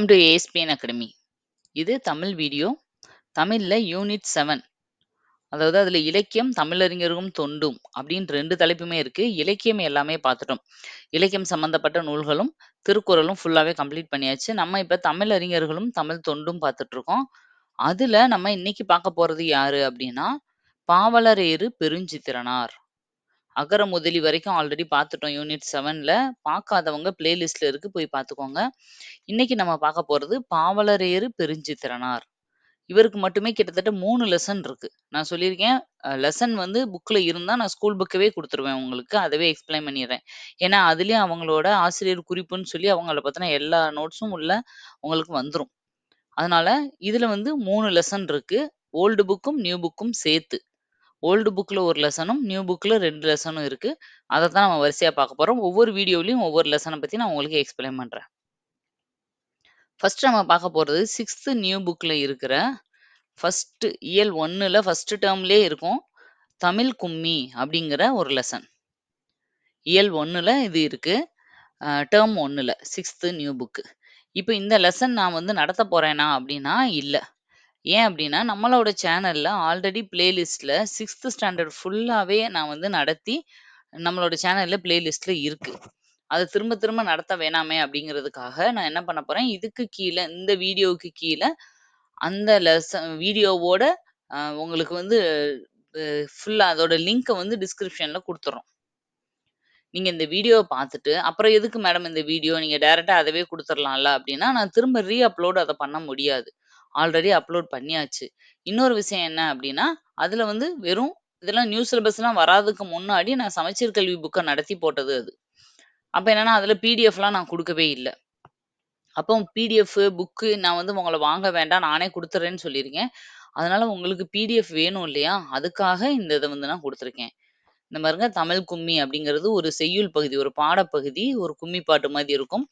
Welcome to ASPN academy. இது Tamil video. தமிழ்ல unit seven அதாவது அதுல இலக்கியம், தமிழறிஞரும் தொண்டும் அப்படின்னு ரெண்டு தலைப்புமே இருக்கு. இலக்கியம் எல்லாமே பார்த்துட்டோம். இலக்கியம் சம்மந்தப்பட்ட நூல்களும், திருக்குறளும் ஃபுல்லாவே கம்ப்ளீட் பண்ணியாச்சு. நம்ம இப்ப தமிழறிஞர்களும், தமிழ் தொண்டும் பார்த்துட்ருக்கோம் அதுல நம்ம இன்னைக்கு பார்க்க போறது யாரு அப்படின்னா, பாவலரேறு பெருஞ்சித்திரனார். அகர முதலி வரைக்கும் ஆல்ரெடி பார்த்துட்டோம் யூனிட் செவன்ல பார்க்காதவங்க பிளேலிஸ்ட்ல இருக்கு போய் பார்த்துக்கோங்க. இன்னைக்கு நம்ம பார்க்க போறது பாவலரேறு பெருஞ்சித்திரனார். இவருக்கு மட்டுமே கிட்டத்தட்ட மூணு லெசன் இருக்கு. நான் சொல்லியிருக்கேன் லெசன் வந்து புக்கில் இருந்தால் நான் ஸ்கூல் புக்கவே கொடுத்துருவேன் உங்களுக்கு. அதவே எக்ஸ்ப்ளைன் பண்ணிடுறேன் ஏன்னா, அதுலேயும் அவங்களோட ஆசிரியர் குறிப்புன்னு சொல்லி அவங்கள பார்த்தினா எல்லா நோட்ஸும் உள்ள உங்களுக்கு வந்துடும் அதனால இதில் வந்து மூணு லெசன் இருக்கு. ஓல்டு புக்கும், நியூ புக்கும் சேர்த்து. ஓல்டு புக்கில் ஒரு லெசனும், நியூ புக்கில் ரெண்டு லெசனும் இருக்குது அதை தான் நம்ம வரிசையாக பார்க்க போகிறோம் ஒவ்வொரு வீடியோலையும் ஒவ்வொரு லெசனை பற்றி நான் உங்களுக்கு எக்ஸ்ப்ளைன் பண்ணுறேன் ஃபஸ்ட்டு நம்ம பார்க்க போகிறது சிக்ஸ்த்து நியூ புக்கில் இருக்கிற ஃபஸ்ட்டு இயல் ஒன்றில் ஃபஸ்ட்டு டேர்ம்லேயே இருக்கும். தமிழ் கும்மி அப்படிங்கிற ஒரு லெசன். இயல் ஒன்றில் இது இருக்குது டேர்ம் ஒன்றில் சிக்ஸ்த்து நியூ புக்கு இப்போ இந்த லெசன் நான் வந்து நடத்த போகிறேனா அப்படின்னா, இல்லை ஏன் அப்படின்னா, நம்மளோட சேனல்ல ஆல்ரெடி பிளேலிஸ்ட்ல 6த் ஸ்டாண்டர்ட் ஃபுல்லாவே நான் வந்து நடத்தி, நம்மளோட சேனல்ல பிளேலிஸ்ட்ல இருக்கு. அத திரும்ப திரும்ப நடத்த வேணாமே அப்படிங்கிறதுக்காக நான் என்ன பண்ண போறேன், இதுக்கு கீழ இந்த வீடியோவுக்கு கீழ அந்த லெசன் வீடியோவோட அ உங்களுக்கு வந்து அ ஃபுல்லா அதோட லிங்க்க வந்து டிஸ்கிரிப்ஷன்ல குடுத்துர்றோம். நீங்க இந்த வீடியோவ பார்த்துட்டு, அப்புறம் எதுக்கு மேடம் இந்த வீடியோ? நீங்க டைரக்ட்டா அதவே குடுத்துரலாம்ல அப்படின்னா, நான் திரும்ப ரீ அப்லோட் அத பண்ண முடியாது. ஆல்ரெடி அப்லோட் பண்ணியாச்சு. இன்னொரு விஷயம் என்ன அப்படின்னா, அதுல வந்து வெறும் இதெல்லாம் நியூ சிலபஸ்லாம் வராதுக்கு முன்னாடி நான் சமச்சீர் கல்வி புக்க நடத்தி போட்டது அது. அப்ப என்னன்னா, அதுல பிடிஎஃப்லாம் நான் குடுக்கவே இல்ல. அப்போ பிடிஎஃப், புக்கு நான் வந்து உங்கள வாங்க வேண்டாம். நானே குடுத்துர்றேன்னு சொல்லியிருக்கேன். அதனால உங்களுக்கு பிடிஎஃப் வேணும் இல்லையா? அதுக்காக இந்த இத வந்து நான் குடுத்துருக்கேன். இந்த பாருங்க தமிழ் கும்மி அப்படிங்கிறது ஒரு செய்யுள் பகுதி, ஒரு பாடப்பகுதி, ஒரு கும்மி பாட்டு மாதிரி இருக்கும்.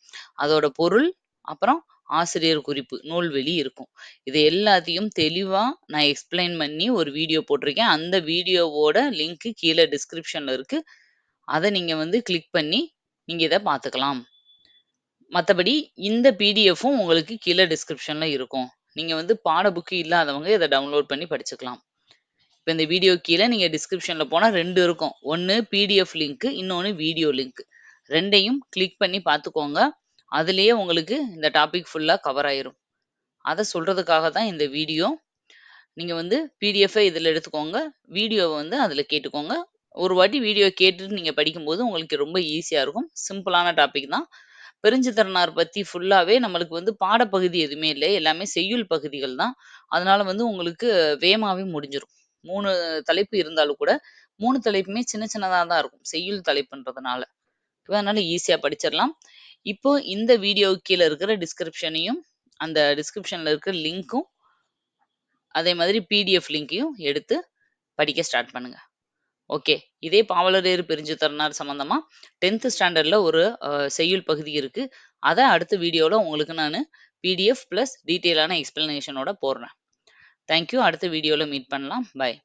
அதோட பொருள், அப்புறம் ஆசிரியர் குறிப்பு, நூல்வெளி இருக்கும். இது எல்லாத்தையும் தெளிவாக நான் எக்ஸ்ப்ளைன் பண்ணி ஒரு வீடியோ போட்டிருக்கேன். அந்த வீடியோவோட லிங்க்கு கீழே டிஸ்கிரிப்ஷனில் இருக்குது அதை நீங்கள் வந்து கிளிக் பண்ணி, நீங்கள் இதை பார்த்துக்கலாம். மற்றபடி இந்த பிடிஎஃப்பும் உங்களுக்கு கீழே டிஸ்கிரிப்ஷனில் இருக்கும். நீங்கள் வந்து பாட இல்லாதவங்க இதை டவுன்லோட் பண்ணி படிச்சுக்கலாம். இப்போ இந்த வீடியோ கீழே நீங்கள் டிஸ்கிரிப்ஷனில் போனால் ரெண்டு இருக்கும். ஒன்று பிடிஎஃப் லிங்க், இன்னொன்று வீடியோ லிங்க். ரெண்டையும் கிளிக் பண்ணி பார்த்துக்கோங்க. அதுலேயே உங்களுக்கு இந்த டாபிக் ஃபுல்லாக கவர் ஆயிரும். அதை சொல்கிறதுக்காக தான் இந்த வீடியோ. நீங்கள் வந்து பிடிஎஃபை இதில் எடுத்துக்கோங்க. வீடியோவை வந்து அதில் கேட்டுக்கோங்க. ஒரு வாட்டி வீடியோ கேட்டுட்டு நீங்கள் படிக்கும்போது உங்களுக்கு ரொம்ப ஈஸியாக இருக்கும். சிம்பிளான டாபிக் தான். பெருஞ்சித்திரனார் பற்றி ஃபுல்லாகவே நம்மளுக்கு வந்து பாடப்பகுதி எதுவுமே இல்லை எல்லாமே செய்யுள் பகுதிகள் தான். அதனால வந்து உங்களுக்கு வேகமாகவே முடிஞ்சிடும் மூணு தலைப்பு இருந்தாலும் கூட, மூணு தலைப்புமே சின்ன சின்னதா தான் இருக்கும். செய்யுள் தலைப்புன்றதுனால. அதனால ஈஸியா படிச்சிடலாம் இப்போ இந்த வீடியோ கீழ இருக்கிற டிஸ்கிரிப்ஷனையும், அந்த டிஸ்கிரிப்ஷன்ல இருக்கிற லிங்க்கும், அதே மாதிரி பிடிஎஃப் லிங்க்கையும் எடுத்து படிக்க ஸ்டார்ட் பண்ணுங்க. ஓகே. இதே பாவலரேறு பெருஞ்சித்திரனார் சம்மந்தமா 10த் ஸ்டாண்டர்ட்ல ஒரு செய்யுள் பகுதி இருக்கு. அத அடுத்த வீடியோல உங்களுக்கு நானு பிடிஎஃப் பிளஸ் டீட்டெயிலான எக்ஸ்பிளனேஷனோட போடுறேன். Thank you. அடுத்த வீடியோவில் மீட் பண்ணலாம். பாய்.